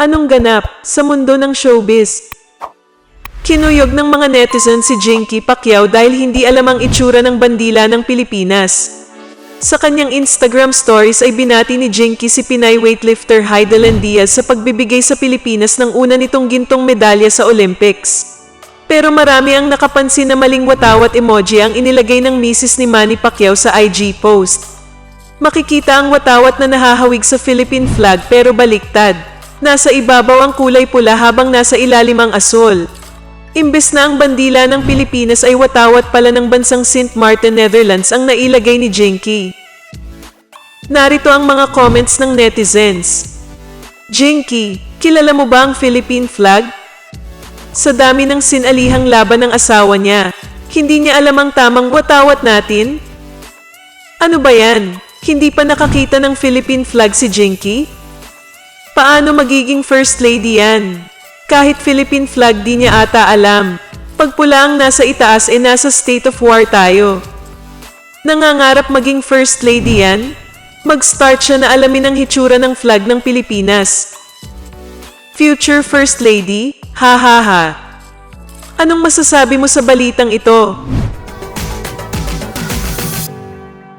Anong ganap sa mundo ng showbiz? Kinuyog ng mga netizen si Jinky Pacquiao dahil hindi alam ang itsura ng bandila ng Pilipinas. Sa kanyang Instagram stories ay binati ni Jinky si Pinay weightlifter Heidelin Diaz sa pagbibigay sa Pilipinas ng una nitong gintong medalya sa Olympics. Pero marami ang nakapansin na maling watawat emoji ang inilagay ng misis ni Manny Pacquiao sa IG post. Makikita ang watawat na nahahawig sa Philippine flag pero baliktad. Nasa ibabaw ang kulay pula habang nasa ilalim ang asul. Imbes na ang bandila ng Pilipinas ay watawat pala ng bansang St. Martin, Netherlands ang nailagay ni Jinky. Narito ang mga comments ng netizens. Jinky, kilala mo ba ang Philippine flag? Sa dami ng sinalihang laban ng asawa niya, hindi niya alam ang tamang watawat natin? Ano ba yan? Hindi pa nakakita ng Philippine flag si Jinky? Paano magiging first lady yan? Kahit Philippine flag di niya ata alam. Pag pula ang nasa itaas e nasa state of war tayo. Nangangarap maging first lady yan? Mag-start siya na alamin ang hitsura ng flag ng Pilipinas. Future first lady? Ha ha ha. Anong masasabi mo sa balitang ito?